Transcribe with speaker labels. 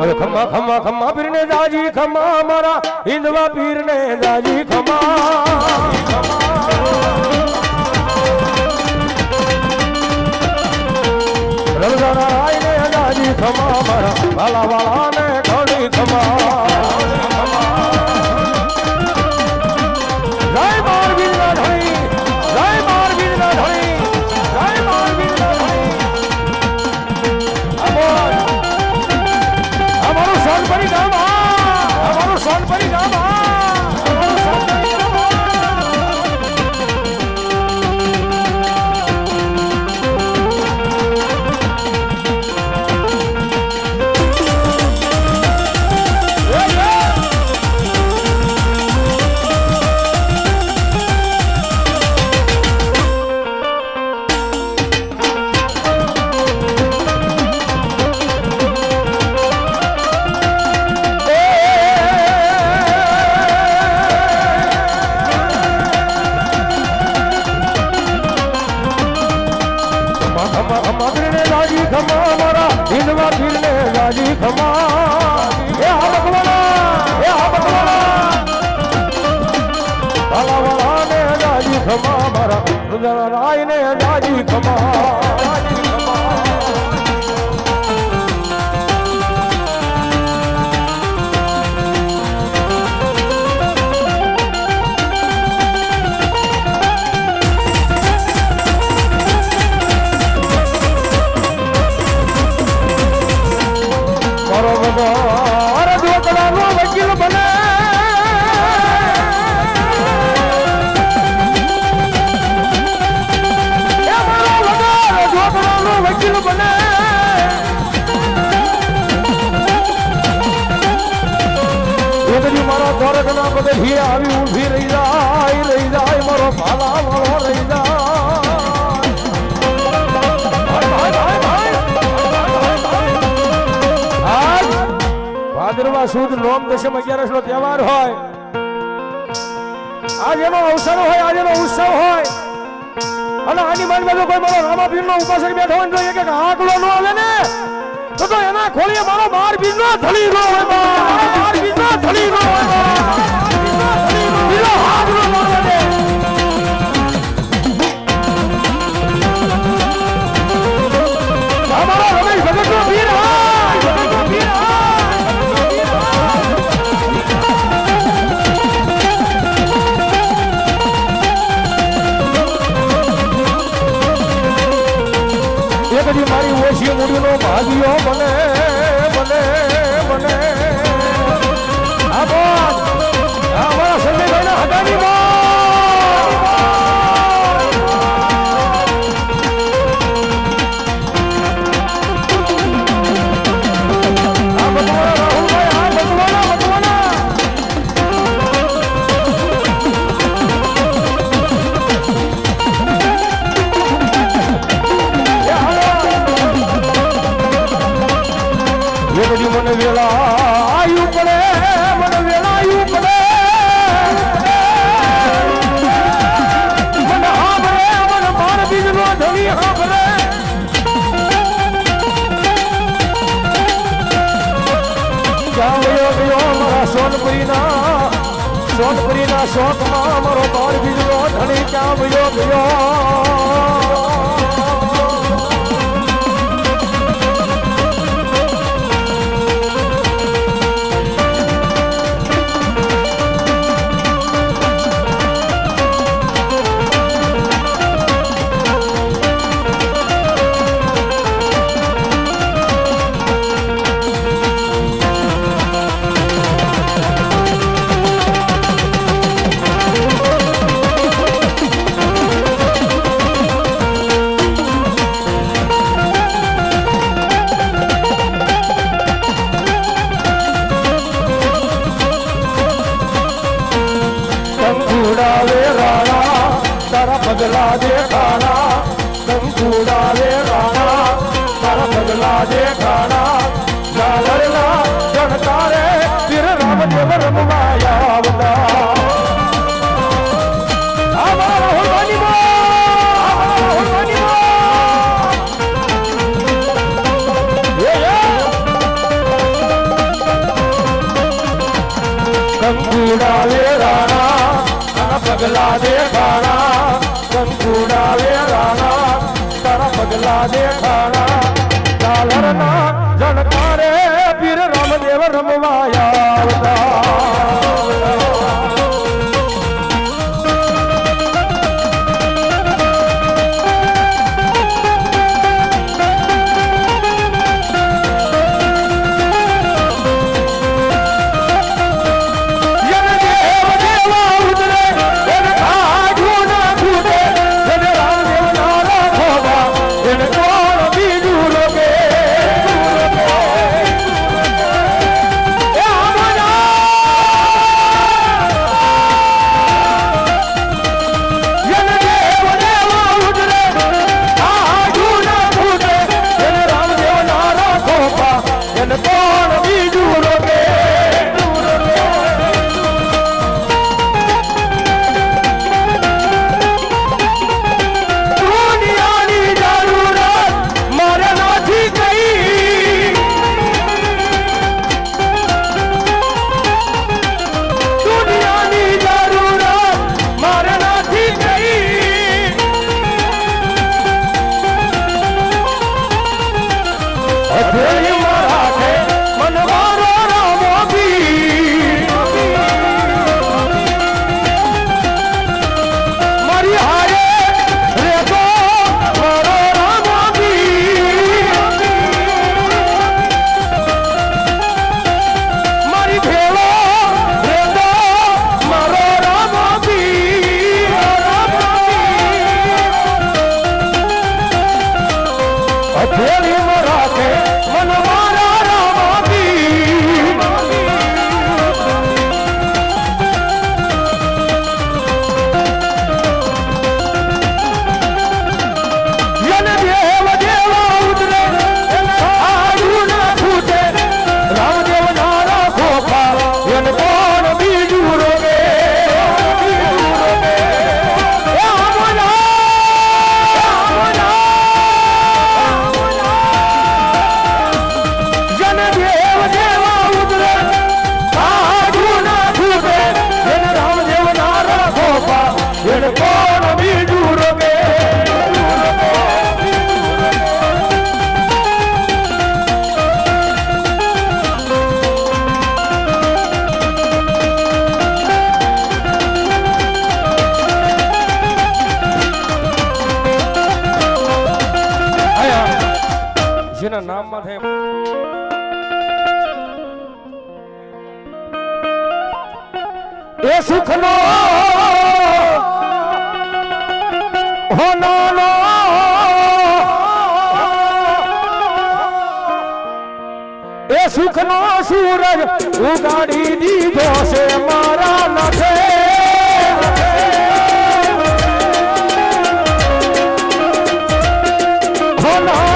Speaker 1: અરે ખમા ખમા ખમા પીર ને દાજી ખમા મારા હિંદવા પીર ને દાજી ખમા રણજાના રાય ને દાજી ખમા મારા વાલા વાલા ને ઘણી ખમા तारीख माँ ભાદરવા સુદ લોમ દશમ અગિયારસ નો તહેવાર હોય. આજે એનો અવસર હોય, આજે એનો ઉત્સવ હોય. અને આની માન બાજુ કોઈ મારો રામાપીર નો ઉપાસક બેઠો હોય તો એક આંકડો નો આવે ને. તો તો એના ખોલીએ મારો બાર બીજ નો ધણી નો હોય બાર બીજ નો ધણી નો હોય બને બને ક્યાં ગયો ગયો મારા સોનપુરીના. સોનપુરીના શોખમાં મારો બાર બીજનો ધણી ક્યાં ગયો ગયો? કુડા રે રાણા, તારા પગલા જે ખાણા ગાલરના જણતા રે તીર રામદેવ રમવા આવતા. પગલા દે બાણા કાજલા દેખાણા ઝાલરના જણકારે પીર રામદેવ રમવાયા સુખનો. હો નાનો. એ સુખનો સૂરજ ઉગાડી દીધો છે મારા નખે હો નાનો.